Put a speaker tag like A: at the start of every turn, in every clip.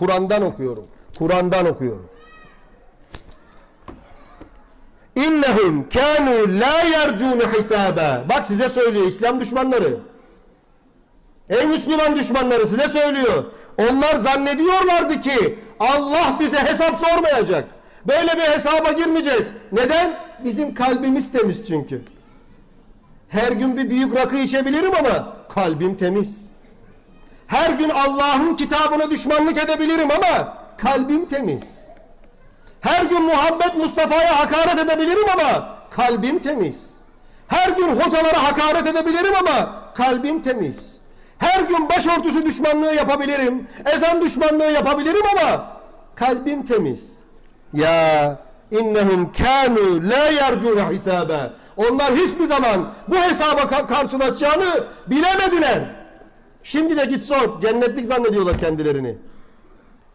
A: Kur'an'dan okuyorum. Kur'an'dan okuyorum. İnnehum kânû lâ yercûne hisâbe. Bak size söylüyor İslam düşmanları. Ey Müslüman düşmanları size söylüyor. Onlar zannediyorlardı ki Allah bize hesap sormayacak. Böyle bir hesaba girmeyeceğiz. Neden? Bizim kalbimiz temiz çünkü. Her gün bir büyük rakı içebilirim ama kalbim temiz. Her gün Allah'ın kitabına düşmanlık edebilirim ama kalbim temiz. Her gün Muhammed Mustafa'ya hakaret edebilirim ama kalbim temiz. Her gün hocalara hakaret edebilirim ama kalbim temiz. Her gün başörtüsü düşmanlığı yapabilirim, ezan düşmanlığı yapabilirim ama kalbim temiz. Ya innehum kanu la yercun hisabe. Onlar hiçbir zaman bu hesaba ka- karşılaşacağını bilemediler. Şimdi de git sor. Cennetlik zannediyorlar kendilerini.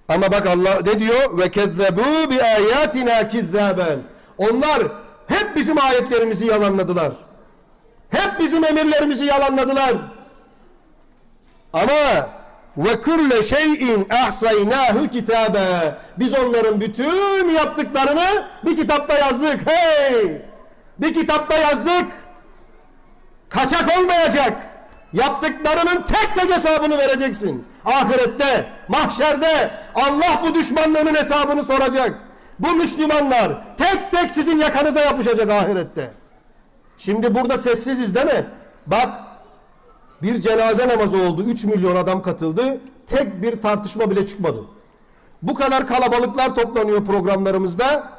A: Ama bak Allah ne diyor? Ve kezzebu bi ayatina kizzaben. Onlar hep bizim ayetlerimizi yalanladılar. Hep bizim emirlerimizi yalanladılar. Ama ve kulle şeyin ahsaynahu kitabe. Biz onların bütün yaptıklarını bir kitapta yazdık. Hey! Bir kitapta yazdık. Kaçak olmayacak. Yaptıklarının tek tek hesabını vereceksin. Ahirette, mahşerde Allah bu düşmanlığının hesabını soracak. Bu Müslümanlar tek tek sizin yakanıza yapışacak ahirette. Şimdi burada sessiziz değil mi? Bak bir cenaze namazı oldu. 3 milyon adam katıldı. Tek bir tartışma bile çıkmadı. Bu kadar kalabalıklar toplanıyor programlarımızda.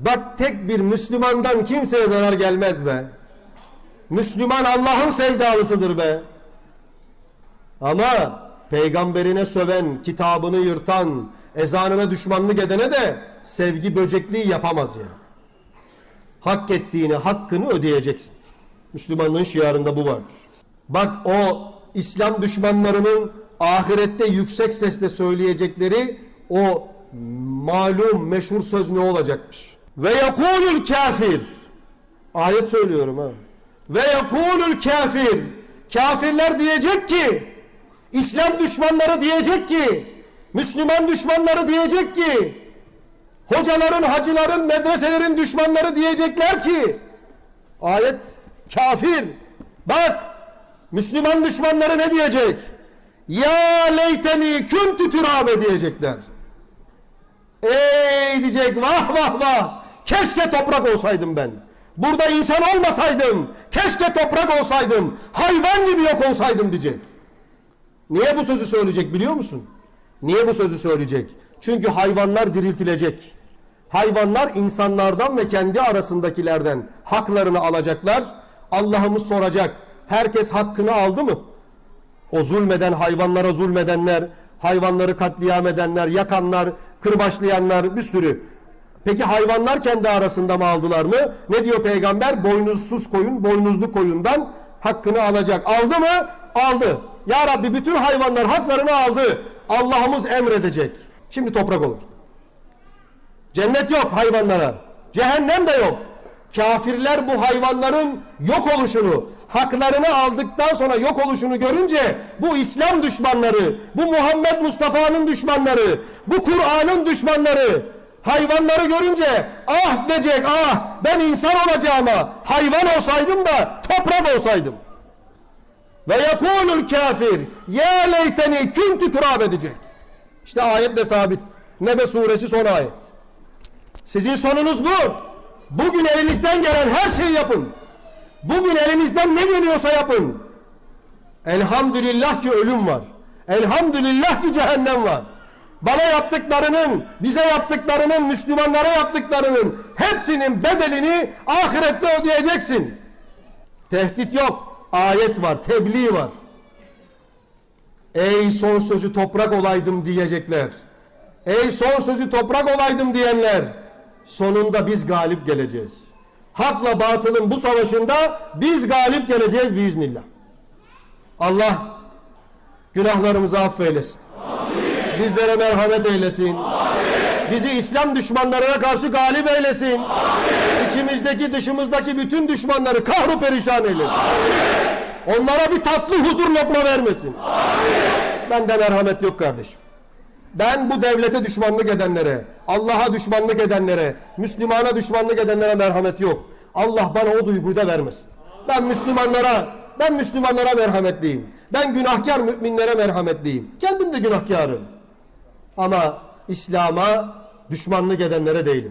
A: Bak tek bir Müslümandan kimseye zarar gelmez be. Müslüman Allah'ın sevdalısıdır be. Ama peygamberine söven, kitabını yırtan, ezanına düşmanlık edene de sevgi böcekliği yapamaz yani. Hak ettiğini, hakkını ödeyeceksin. Müslümanlığın şiarında bu vardır. Bak o İslam düşmanlarının ahirette yüksek sesle söyleyecekleri o malum meşhur söz ne olacakmış? Ve yekulul kafir. Ayet söylüyorum ha. Ve yekulul kafir. Kafirler diyecek ki İslam düşmanları diyecek ki Müslüman düşmanları diyecek ki hocaların, hacıların, medreselerin düşmanları diyecekler ki ayet kafir. Bak Müslüman düşmanları ne diyecek? Ya leyteni küntü türabe diyecekler. Ey diyecek vah vah vah. Keşke toprak olsaydım ben. Burada insan olmasaydım. Keşke toprak olsaydım. Hayvan gibi yok olsaydım diyecek. Niye bu sözü söyleyecek biliyor musun? Niye bu sözü söyleyecek? Çünkü hayvanlar diriltilecek. Hayvanlar insanlardan ve kendi arasındakilerden haklarını alacaklar. Allah'ımız soracak. Herkes hakkını aldı mı? O zulmeden hayvanlara zulmedenler, hayvanları katliam edenler, yakanlar, kırbaçlayanlar bir sürü. Peki hayvanlar kendi arasında mı aldılar mı? Ne diyor peygamber? Boynuzsuz koyun, boynuzlu koyundan hakkını alacak. Aldı mı? Aldı. Ya Rabbi bütün hayvanlar haklarını aldı. Allah'ımız emredecek. Şimdi toprak olur. Cennet yok hayvanlara. Cehennem de yok. Kafirler bu hayvanların yok oluşunu, haklarını aldıktan sonra yok oluşunu görünce bu İslam düşmanları, bu Muhammed Mustafa'nın düşmanları, bu Kur'an'ın düşmanları hayvanları görünce ah diyecek ah ben insan olacağıma hayvan olsaydım da toprak olsaydım. Ve yekulul kafir ya leyteni küntü turab edecek. İşte ayetle sabit. Nebe suresi son ayet. Sizin sonunuz bu. Bugün elinizden gelen her şeyi yapın. Bugün elinizden ne geliyorsa yapın. Elhamdülillah ki ölüm var. Elhamdülillah ki cehennem var. Bana yaptıklarının, bize yaptıklarının, Müslümanlara yaptıklarının hepsinin bedelini ahirette ödeyeceksin. Tehdit yok. Ayet var, tebliğ var. Ey son sözü toprak olaydım diyecekler. Ey son sözü toprak olaydım diyenler. Sonunda biz galip geleceğiz. Hakla batılın bu savaşında biz galip geleceğiz biiznillah. Allah günahlarımızı affeylesin. Bizlere merhamet eylesin. Amin. Bizi İslam düşmanlarına karşı galip eylesin. Amin. İçimizdeki dışımızdaki bütün düşmanları kahru perişan eylesin. Amin. Onlara bir tatlı huzur lokma vermesin. Amin. Bende merhamet yok kardeşim. Ben bu devlete düşmanlık edenlere, Allah'a düşmanlık edenlere, Müslümana düşmanlık edenlere merhamet yok. Allah bana o duyguyu da vermesin. Ben Müslümanlara, ben Müslümanlara merhametliyim. Ben günahkar müminlere merhametliyim. Kendim de günahkarım. Ama İslam'a düşmanlık edenlere değilim.